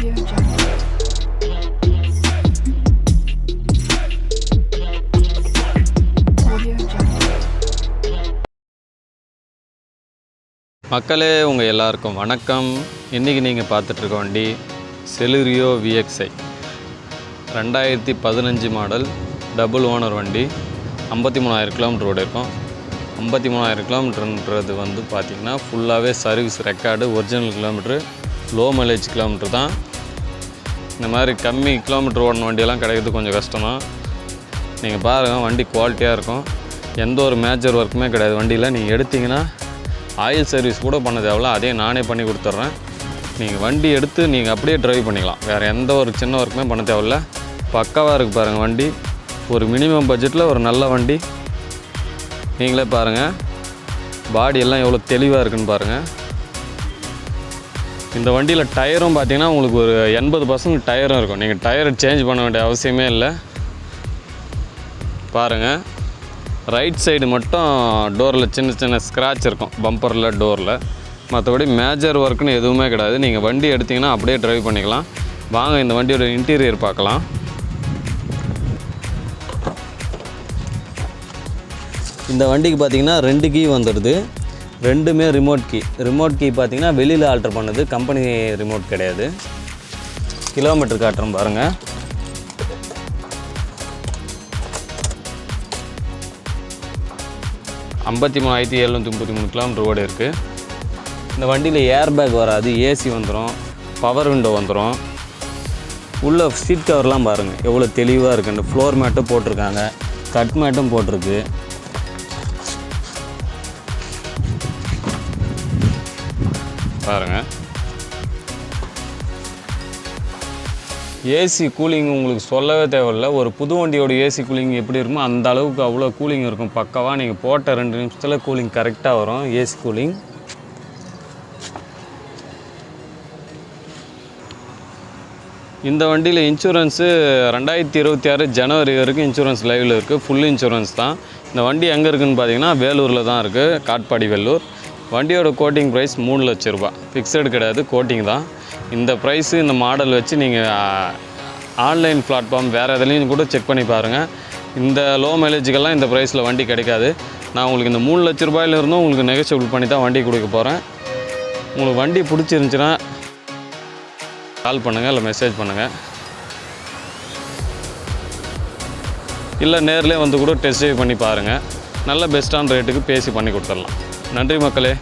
மக்களே உங்கள் எல்லாருக்கும் வணக்கம். இன்றைக்கி நீங்கள் பார்த்துட்ருக்க வண்டி செலுரியோ விஎக்ஸ்ஐ ரெண்டாயிரத்தி பதினஞ்சு மாடல் டபுள் ஓனர் வண்டி ஐம்பத்தி மூணாயிரம் கிலோமீட்டர் ஓடி இருக்கும். ஐம்பத்தி மூணாயிரம் கிலோமீட்டருன்றது வந்து பார்த்திங்கன்னா ஃபுல்லாகவே service record original kilometre low mileage kilometre தான். இந்த மாதிரி கம்மி கிலோமீட்டர் ஓடின வண்டியெல்லாம் கிடைக்கிறது கொஞ்சம் கஷ்டம் தான் நீங்கள் பாருங்கள் வண்டி குவாலிட்டியாக இருக்கும். எந்த ஒரு மேஜர் ஒர்க்குமே கிடையாது. வண்டியில் நீங்கள் எடுத்தீங்கன்னா ஆயில் சர்வீஸ் கூட பண்ண தேவையில்ல. அதே நானே பண்ணி கொடுத்துட்றேன். நீங்கள் வண்டி எடுத்து நீங்கள் அப்படியே ட்ரைவ் பண்ணிக்கலாம். வேறு எந்த ஒரு சின்ன ஒர்க்குமே பண்ண தேவையில்ல. பக்காவாக இருக்குது பாருங்கள் வண்டி. ஒரு மினிமம் பட்ஜெட்டில் ஒரு நல்ல வண்டி. நீங்களே பாருங்கள் பாடி எல்லாம் எவ்வளோ தெளிவாக இருக்குன்னு பாருங்கள் இந்த வண்டியில் டயரும் பார்த்தீங்கன்னா உங்களுக்கு ஒரு எண்பது பர்சன்ட் டயரும் இருக்கும். நீங்கள் டயரை சேஞ்ச் பண்ண வேண்டிய அவசியமே இல்லை. பாருங்கள் ரைட் சைடு மட்டும் டோரில் சின்ன சின்ன ஸ்க்ராட்ச் இருக்கும். பம்பரில் டோரில். மற்றபடி மேஜர் ஒர்க்குன்னு எதுவுமே கிடையாது. நீங்கள் வண்டி எடுத்திங்கன்னா அப்படியே ட்ரைவ் பண்ணிக்கலாம். வாங்க இந்த வண்டியோட இன்டீரியர் பார்க்கலாம். இந்த வண்டிக்கு பார்த்தீங்கன்னா ரெண்டு கீ வந்துடுது ரெண்டுமே ரிமோட் கீ ரிமோட் கீ பார்த்தீங்கன்னா வெளியில் ஆல்டர் பண்ணது. கம்பெனி ரிமோட் கிடையாது. கிலோமீட்டர் காட்டுறோம் பாருங்கள் ஐம்பத்தி மூணாயிரத்தி எழுநூற்றி முப்பத்தி மூணு கிலோமீட்டர் ஓடி இருக்குது இந்த வண்டியில் ஏர் பேக் வராது ஏசி வந்துடும் பவர் விண்டோ வந்துடும் உள்ள சீட் கவர்லாம் பாருங்கள் எவ்வளோ தெளிவாக இருக்குன்னு ஃப்ளோர் மேட்டும் போட்டிருக்காங்க. கட் மேட்டும் போட்டிருக்கு. பாருங்கள் ஏசி கூலிங் உங்களுக்கு சொல்லவே தேவையில்ல. ஒரு புது வண்டியோட ஏசி கூலிங் எப்படி இருக்குமோ அந்த அளவுக்கு அவ்வளோ கூலிங் இருக்கும். பக்கவாக நீங்கள் போட்ட ரெண்டு நிமிஷத்தில் கூலிங் கரெக்டாக வரும். ஏசி கூலிங் இந்த வண்டியில் இன்சூரன்ஸு ரெண்டாயிரத்தி இருபத்தி ஆறு ஜனவரி வரைக்கும் இன்சூரன்ஸ் லைவில் இருக்குது ஃபுல் இன்சூரன்ஸ் தான். இந்த வண்டி எங்கே இருக்குதுன்னு பார்த்தீங்கன்னா வேலூரில் தான் இருக்குது காட்பாடி வேலூர். வண்டியோட கோட்டிங் ப்ரைஸ் மூணு லட்ச ரூபா ஃபிக்ஸடு கிடையாது கோட்டிங் தான். இந்த ப்ரைஸு இந்த மாடல் வச்சு நீங்கள் ஆன்லைன் பிளாட்ஃபார்ம் வேறு எதுலேயும் கூட செக் பண்ணி பாருங்கள் இந்த லோ மைலேஜுக்கெல்லாம் இந்த ப்ரைஸில் வண்டி கிடைக்காது. நான் உங்களுக்கு இந்த மூணு லட்ச ரூபாயிலிருந்தும் உங்களுக்கு நெகோஷியபிள் பண்ணி தான் வண்டி கொடுக்க போகிறேன் உங்களுக்கு வண்டி பிடிச்சிருந்துச்சின்னா கால் பண்ணுங்கள் இல்லை மெசேஜ் பண்ணுங்கள் இல்லை நேரிலே வந்து கூட டெஸ்ட் ட்ரைவ் பண்ணி பாருங்கள் நல்ல பெஸ்ட்டான ரேட்டுக்கு பேசி பண்ணி கொடுத்துடலாம். நன்றி மக்களே.